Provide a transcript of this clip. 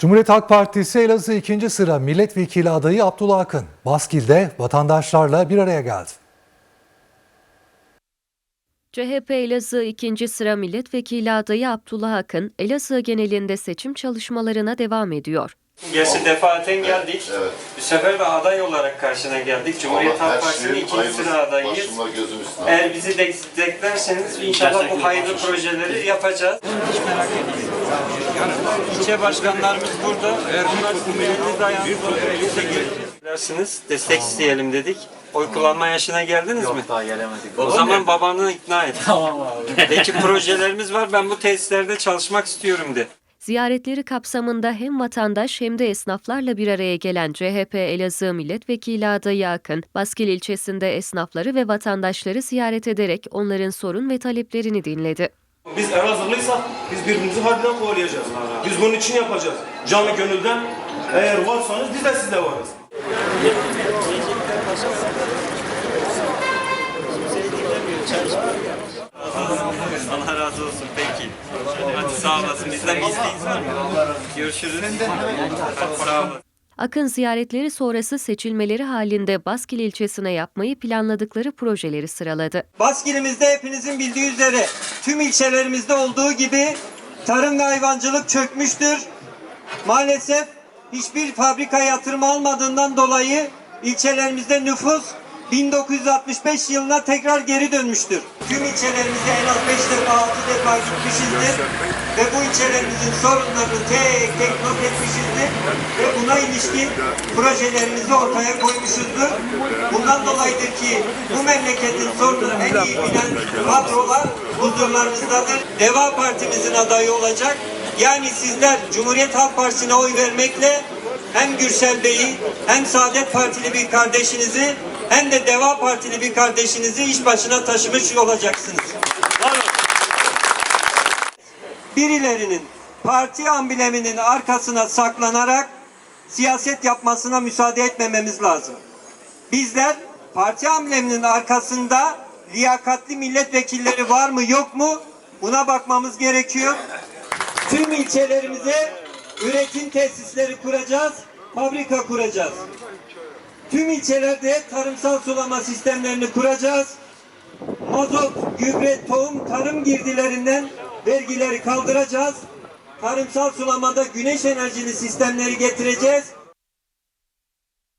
Cumhuriyet Halk Partisi Elazığ 2. sıra milletvekili adayı Abdullah Akın, Baskil'de vatandaşlarla bir araya geldi. CHP Elazığ 2. sıra milletvekili adayı Abdullah Akın, Elazığ genelinde seçim çalışmalarına devam ediyor. Gerçi defaten geldik. Evet. Bu sefer de aday olarak karşına geldik. Cumhuriyet Halk her Partisi'nin ikinci sıra adayıyız. Eğer bizi desteklerseniz inşallah bu hayırlı projeleri yapacağız. Hiç merak etmeyin. İlçe başkanlarımız burada. Bunlar sizin ayağınız birlikte geleceksiniz. Destek isteyelim dedik. Oy kullanma yaşına geldiniz mi? daha gelemedik. O zaman babanı ikna et. Tamam abi. Peki projelerimiz var. Ben bu tesislerde çalışmak istiyorum de. Ziyaretleri kapsamında hem vatandaş hem de esnaflarla bir araya gelen CHP Elazığ milletvekili adayı Akın, Baskil ilçesinde esnafları ve vatandaşları ziyaret ederek onların sorun ve taleplerini dinledi. Biz Elazığlıysak biz birbirimizi harbiden kovalayacağız. Biz bunun için yapacağız. Canı gönülden eğer varsanız biz de sizle varız. Allah razı olsun peki. Hadi sağ olasın. Bizden bir isteğiniz var mı? Görüşürüz. Sağ olun. Akın ziyaretleri sonrası seçilmeleri halinde Baskil ilçesine yapmayı planladıkları projeleri sıraladı. Baskilimizde hepinizin bildiği üzere tüm ilçelerimizde olduğu gibi tarım ve hayvancılık çökmüştür. Maalesef hiçbir fabrika yatırım almadığından dolayı ilçelerimizde nüfus 1965 yılına tekrar geri dönmüştür. Tüm ilçelerimize en az 5 defa 6 defa gitmişizdir ve bu ilçelerimizin sorunlarını tek tek not ilişkin projelerimizi ortaya koymuşuzdur. Bundan dolayıdır ki bu memleketin sorunlarını en iyi bilen kadrolar huzurlarınızdadır. Deva Partimizin adayı olacak. Yani sizler Cumhuriyet Halk Partisi'ne oy vermekle hem Gürsel Bey'i hem Saadet Partili bir kardeşinizi hem de Deva Partili bir kardeşinizi iş başına taşımış olacaksınız. Birilerinin parti ambleminin arkasına saklanarak siyaset yapmasına müsaade etmememiz lazım. Bizler parti ambleminin arkasında liyakatli milletvekilleri var mı yok mu buna bakmamız gerekiyor. Tüm ilçelerimize üretim tesisleri kuracağız, fabrika kuracağız. Tüm ilçelerde tarımsal sulama sistemlerini kuracağız. Mazot, gübre, tohum, tarım girdilerinden vergileri kaldıracağız. Tarımsal sulamada güneş enerjili sistemleri getireceğiz